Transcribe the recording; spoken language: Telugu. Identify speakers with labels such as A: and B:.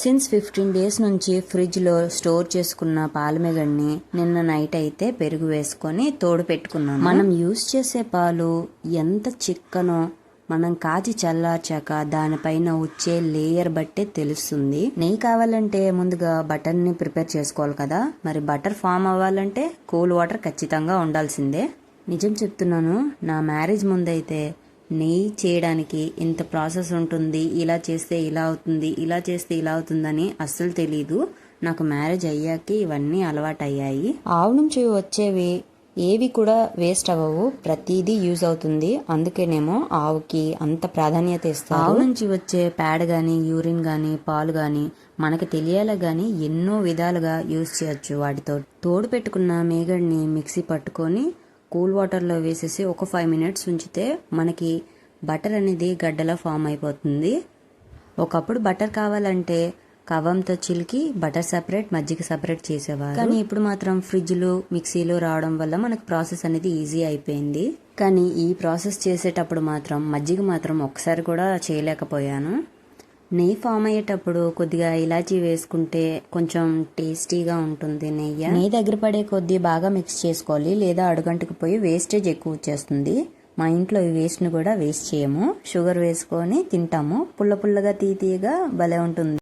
A: సిన్స్ ఫిఫ్టీన్ డేస్ నుంచి ఫ్రిడ్జ్లో స్టోర్ చేసుకున్న పాలమెగడ్ని నిన్న నైట్ అయితే పెరుగు వేసుకొని తోడు పెట్టుకున్నాను. మనం యూస్ చేసే పాలు ఎంత చిక్కనో మనం కాచి చల్లార్చాక దానిపైన వచ్చే లేయర్ బట్టే తెలుస్తుంది. నెయ్యి కావాలంటే ముందుగా బటర్ని ప్రిపేర్ చేసుకోవాలి కదా. మరి బటర్ ఫామ్ అవ్వాలంటే కూల్ వాటర్ ఖచ్చితంగా ఉండాల్సిందే. నిజం చెప్తున్నాను నా మ్యారేజ్ ముందైతే నెయ్యి చేయడానికి ఇంత ప్రాసెస్ ఉంటుంది ఇలా చేస్తే ఇలా అవుతుంది ఇలా చేస్తే ఇలా అవుతుందని అస్సలు తెలీదు. నాకు మ్యారేజ్ అయ్యాక ఇవన్నీ అలవాటయ్యాయి. ఆవు నుంచి వచ్చేవి ఏవి కూడా వేస్ట్ అవ్వవు ప్రతిదీ యూజ్ అవుతుంది. అందుకేనేమో ఆవుకి అంత ప్రాధాన్యత ఇస్తారు. ఆవు నుంచి వచ్చే ప్యాడ్ కానీ యూరిన్ కానీ పాలు కానీ మనకి తెలియాల కానీ ఎన్నో విధాలుగా యూజ్ చేయొచ్చు వాటితో. తోడు పెట్టుకున్న మేగడిని మిక్సీ పట్టుకొని కూల్ వాటర్లో వేసేసి ఒక ఫైవ్ మినిట్స్ ఉంచితే మనకి బటర్ అనేది గడ్డలా ఫామ్ అయిపోతుంది. ఒకప్పుడు బటర్ కావాలంటే కవ్వంతో చిలికి బటర్ సపరేట్ మజ్జిగ సపరేట్ చేసేవారు. కానీ ఇప్పుడు మాత్రం ఫ్రిడ్జ్లు మిక్సీలు రావడం వల్ల మనకు ప్రాసెస్ అనేది ఈజీ అయిపోయింది. కానీ ఈ ప్రాసెస్ చేసేటప్పుడు మాత్రం మజ్జిగ మాత్రం ఒకసారి కూడా చేయలేకపోయాను. నెయ్యి ఫామ్ అయ్యేటప్పుడు కొద్దిగా ఇలాచీ వేసుకుంటే కొంచెం టేస్టీగా ఉంటుంది నెయ్యి. నెయ్యి దగ్గర పడే కొద్దీ బాగా మిక్స్ చేసుకోవాలి. లేదా అడుగంటకు పోయి వేస్టేజ్ ఎక్కువ వచ్చేస్తుంది. మా ఇంట్లో ఈ వేస్ట్ని కూడా వేస్ట్ చేయము. షుగర్ వేసుకొని తింటాము. పుల్ల పుల్లగా తీయగా భలే ఉంటుంది.